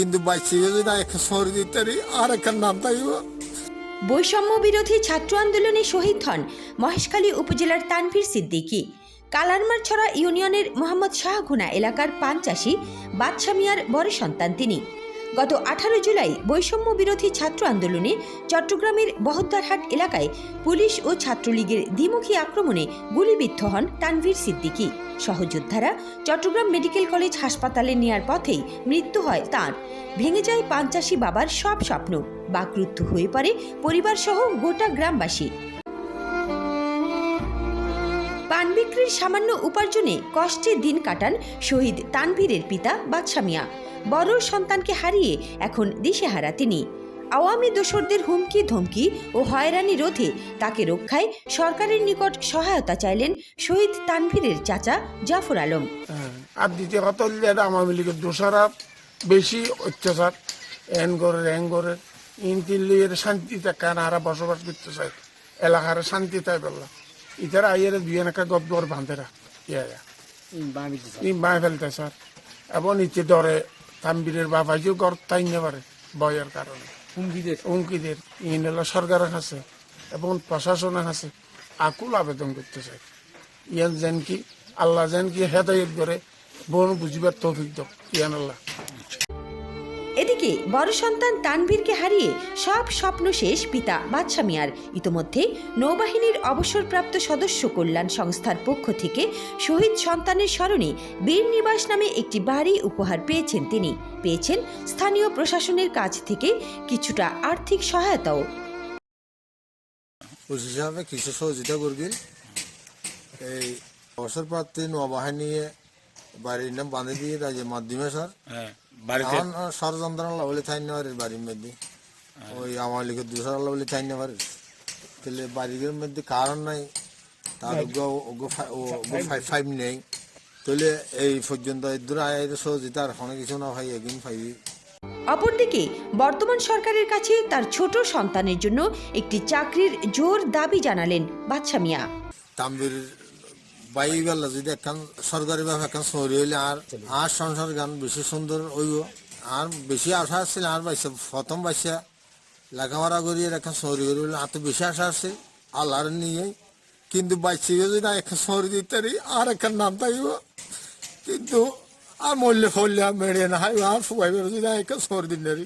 কিন্তু বৈষম্য বিরোধী ছাত্র আন্দোলনে শহীদ হন মহেশখালী উপজেলার তানভীর সিদ্দিকী। কালারমারছড়া ইউনিয়নের মোহাম্মদ শাহঘুনা এলাকার পান চাষি বাদশামিয়ার বড় সন্তান তিনি। গত আঠারো জুলাই বৈষম্য বিরোধী ছাত্র আন্দোলনে চট্টগ্রামের বহদ্দারহাট এলাকায় পুলিশ ও ছাত্রলীগের দ্বিমুখী আক্রমণে গুলিবিদ্ধ হন তানভীর সিদ্দিকী। সহযোদ্ধারা চট্টগ্রাম মেডিকেল কলেজ হাসপাতালে নেয়ার পথেই মৃত্যু হয় তার। ভেঙে যায় পাঞ্চাশি বাবার সব স্বপ্ন। বাকরুদ্ধ হয়ে পড়ে পরিবারসহ গোটা গ্রামবাসী। বিক্রির সামান্য উপার্জনে কষ্টে দিন কাটান শহীদ তানভীরের পিতা বাদশা মিয়া। বড় সন্তানকে হারিয়ে এখন দিশেহারা তিনি। আওয়ামী দোসরদের হুমকি, ধমকি ও হয়রানি রোধে তাকে রক্ষায় সরকারের নিকট সহায়তা চাইলেন শহীদ তানভীরের চাচা জাফর আলম। আর দ্বিতীয় কথা হল আওয়ামী লীগের দোষারা বেশি অত্যাচার, এন করে এন করে ইনতিল্লির শান্তিতে কেন আরা বসবাস করতে চাই এলাকার শান্তি তাই বললা ইতারা আইয়ের দুই এলাকা গদ্দর বাঁধেরা ইয়া ইম বাঁ ফেলতে স্যার এবং ইতি ডরে তাম্বিরের বাবাজিও গড় তাই পারে বয়ের কারণে হুমকিদের হুমকিদের ইন হলো সরকারের কাছে এবং প্রশাসনের কাছে আকুল আবেদন করতে চাই ইয়ান যেন কি আল্লাহ যেন কি হেদায়ত করে বোন বুঝিবার তৌফিক দাও ইয়ান আল্লাহ। এদিকে বড় সন্তান তানভীরকে হারিয়ে সব স্বপ্ন শেষ পিতা বাদশা মিয়ার। ইতোমধ্যে নৌবাহিনীর অবসরপ্রাপ্ত সদস্য কল্যাণ সংস্থার পক্ষ থেকে শহীদ সন্তানের স্মরণে বীর নিবাস নামে একটি বাড়ি উপহার পেয়েছেন তিনি। পেয়েছেন স্থানীয় প্রশাসনের কাছ থেকে কিছুটা আর্থিক সহায়তাও। কিছু সহযোগিতা করবেন এই অবসরপ্রাপ্তি নৌবাহিনী বাড়ির নাম বাঁধে দিয়ে রাজ্যের মাধ্যমে স্যার। হ্যাঁ। বাড়িতে? ষড়যন্ত্র বলে থাই না পারে বাড়ির মধ্যে। ওই আমার লিখে বলে থাই না পারে তাহলে বাড়ির মধ্যে কারণ নাই তার ফাইভ নেই। তাহলে এই পর্যন্ত দূর আয় কিছু না ভাই একদিন পাইবি অপরদিকে বর্তমান সরকারের কাছে তার ছোট সন্তানের জন্য একটি চাকরির জোর দাবি জানালেন বাদশা মিয়া। তাম্বির বাই বেলা যদি একখান সরকারি ভাবে একখান সরি হইলে আর আর সংসার গান বেশি সুন্দর হইব। আর বেশি আশা আসছিল আর বাইসে প্রথম বাইসা লেখাপড়া করি একখান সরি করি বলে আর তো বেশি আশা আসছে আল্লাহর নিয়ে। কিন্তু বাইশে যদি না একটা শহর দিতে আর একটা নাম থাকব। কিন্তু আর ফললে আর মেরে না হয় আর সবাই যদি না একটা শহর দিন পারি।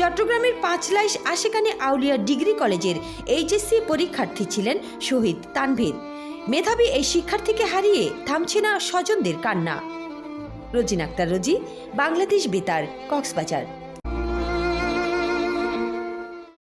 চট্টগ্রামের পাঁচলাইশ আশেকানে আউলিয়া ডিগ্রি কলেজের এইচএসসি পরীক্ষার্থী ছিলেন শহীদ তানভীর। মেধাবী এই শিক্ষার্থীকে হারিয়ে থামছে না স্বজনদের কান্না। রোজিন আক্তার রোজি বাংলাদেশ বেতার কক্সবাজার।